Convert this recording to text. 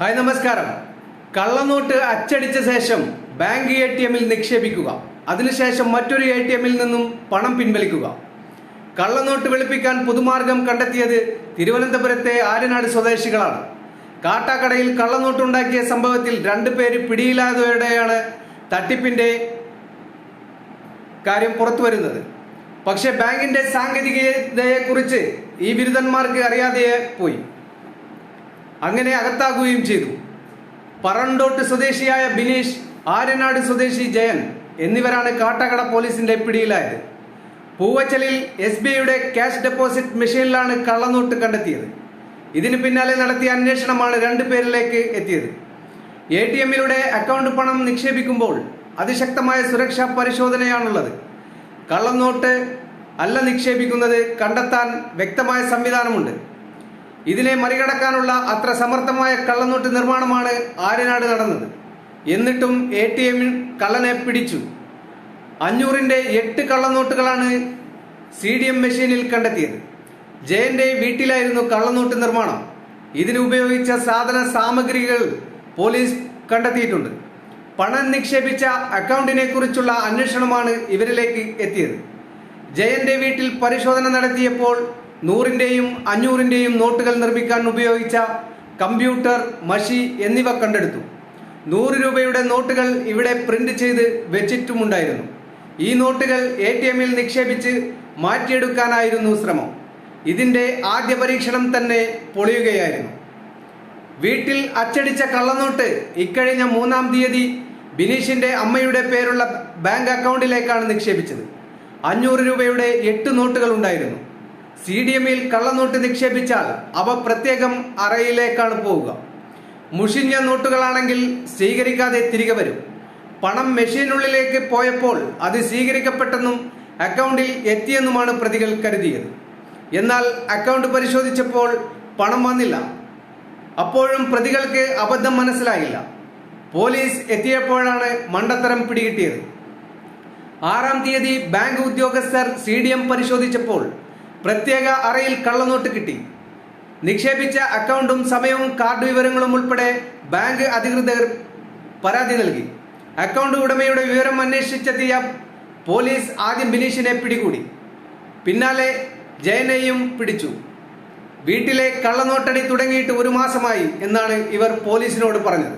Hi നമസ്കാരം. കള്ളനോട്ട് അച്ചടിച്ച ശേഷം ബാങ്ക് എ ടി എമ്മിൽ നിക്ഷേപിക്കുക. അതിനുശേഷം മറ്റൊരു എ ടി എമ്മിൽ നിന്നും പണം പിൻവലിക്കുക. കള്ളനോട്ട് വെളുപ്പിക്കാൻ പുതുമാർഗം കണ്ടെത്തിയത് തിരുവനന്തപുരത്തെ ആര്യനാട് സ്വദേശികളാണ്. കാട്ടാക്കടയിൽ കള്ളനോട്ടുണ്ടാക്കിയ സംഭവത്തിൽ രണ്ടു പേര് പിടിയിലായതോടെയാണ് തട്ടിപ്പിന്റെ കാര്യം പുറത്തു വരുന്നത്. പക്ഷേ ബാങ്കിന്റെ സാങ്കേതികതയെക്കുറിച്ച് ഈ ബിരുദന്മാർക്ക് അറിയാതെ പോയി. അങ്ങനെ അകത്താകുകയും ചെയ്തു. പറണ്ടോട്ട് സ്വദേശിയായ ബിനീഷ് ആര്യനാട് സ്വദേശി ജയൻ എന്നിവരാണ് കാട്ടാക്കട പോലീസിന്റെ പിടിയിലായത്. പൂവച്ചലിൽ എസ് ബി ഐയുടെ ക്യാഷ് ഡെപ്പോസിറ്റ് മെഷീനിലാണ് കള്ളനോട്ട് കണ്ടെത്തിയത്. ഇതിന് പിന്നാലെ നടത്തിയ അന്വേഷണമാണ് രണ്ടു പേരിലേക്ക് എത്തിയത്. എ ടി എമ്മിലൂടെ അക്കൗണ്ട് പണം നിക്ഷേപിക്കുമ്പോൾ അതിശക്തമായ സുരക്ഷാ പരിശോധനയാണുള്ളത്. കള്ളനോട്ട് അല്ല നിക്ഷേപിക്കുന്നത് കണ്ടെത്താൻ വ്യക്തമായ സംവിധാനമുണ്ട്. ഇതിനെ മറികടക്കാനുള്ള അത്ര സമർത്ഥമായ കള്ളനോട്ട് നിർമ്മാണമാണ് ആര്യനാട് നടന്നത്. എന്നിട്ടും എ ടി എമ്മിൽ കള്ളനെ പിടിച്ചു. അഞ്ഞൂറിന്റെ എട്ട് കള്ളനോട്ടുകളാണ് സി ഡി എം മെഷീനിൽ കണ്ടെത്തിയത്. ജയന്റെ വീട്ടിലായിരുന്നു കള്ളനോട്ട് നിർമ്മാണം. ഇതിന് ഉപയോഗിച്ച സാധന സാമഗ്രികൾ പോലീസ് കണ്ടെത്തിയിട്ടുണ്ട്. പണം നിക്ഷേപിച്ച അക്കൗണ്ടിനെ കുറിച്ചുള്ള അന്വേഷണമാണ് ഇവരിലേക്ക് എത്തിയത്. ജയന്റെ വീട്ടിൽ പരിശോധന നടത്തിയപ്പോൾ നൂറിന്റെയും അഞ്ഞൂറിന്റെയും നോട്ടുകൾ നിർമ്മിക്കാൻ ഉപയോഗിച്ച കമ്പ്യൂട്ടർ മഷി എന്നിവ കണ്ടെടുത്തു. നൂറ് രൂപയുടെ നോട്ടുകൾ ഇവിടെ പ്രിന്റ് ചെയ്ത് വെച്ചിട്ടുമുണ്ടായിരുന്നു. ഈ നോട്ടുകൾ എ ടി എമ്മിൽ നിക്ഷേപിച്ച് മാറ്റിയെടുക്കാനായിരുന്നു ശ്രമം. ഇതിന്റെ ആദ്യ പരീക്ഷണം തന്നെ പൊളിയുകയായിരുന്നു. വീട്ടിൽ അച്ചടിച്ച കള്ളനോട്ട് ഇക്കഴിഞ്ഞ മൂന്നാം തീയതി ബിനീഷിന്റെ അമ്മയുടെ പേരുള്ള ബാങ്ക് അക്കൗണ്ടിലേക്കാണ് നിക്ഷേപിച്ചത്. അഞ്ഞൂറ് രൂപയുടെ എട്ട് നോട്ടുകൾ ഉണ്ടായിരുന്നു. സി ഡി എമ്മിൽ കള്ളനോട്ട് നിക്ഷേപിച്ചാൽ അവ പ്രത്യേകം അറയിലേക്കാണ് പോവുക. മുഷിഞ്ഞ നോട്ടുകളാണെങ്കിൽ സ്വീകരിക്കാതെ തിരികെ വരും. പണം മെഷീനുള്ളിലേക്ക് പോയപ്പോൾ അത് സ്വീകരിക്കപ്പെട്ടെന്നും അക്കൗണ്ടിൽ എത്തിയെന്നുമാണ് പ്രതികൾ കരുതിയത്. എന്നാൽ അക്കൗണ്ട് പരിശോധിച്ചപ്പോൾ പണം വന്നില്ല. അപ്പോഴും പ്രതികൾക്ക് അബദ്ധം മനസ്സിലായില്ല. പോലീസ് എത്തിയപ്പോഴാണ് മണ്ടത്തരം പിടികിട്ടിയത്. ആറാം തീയതി ബാങ്ക് ഉദ്യോഗസ്ഥർ സി പരിശോധിച്ചപ്പോൾ പ്രത്യേക അറയിൽ കള്ളനോട്ട് കിട്ടി. നിക്ഷേപിച്ച അക്കൗണ്ടും സമയവും കാർഡ് വിവരങ്ങളും ഉൾപ്പെടെ ബാങ്ക് അധികൃതർ പരാതി നൽകി. അക്കൗണ്ട് ഉടമയുടെ വിവരം അന്വേഷിച്ചെത്തിയ പോലീസ് ആദ്യം ബിനീഷിനെ പിടികൂടി. പിന്നാലെ ജയനെയും പിടിച്ചു. വീട്ടിലെ കള്ളനോട്ടടി തുടങ്ങിയിട്ട് ഒരു മാസമായി എന്നാണ് ഇവർ പോലീസിനോട് പറഞ്ഞത്.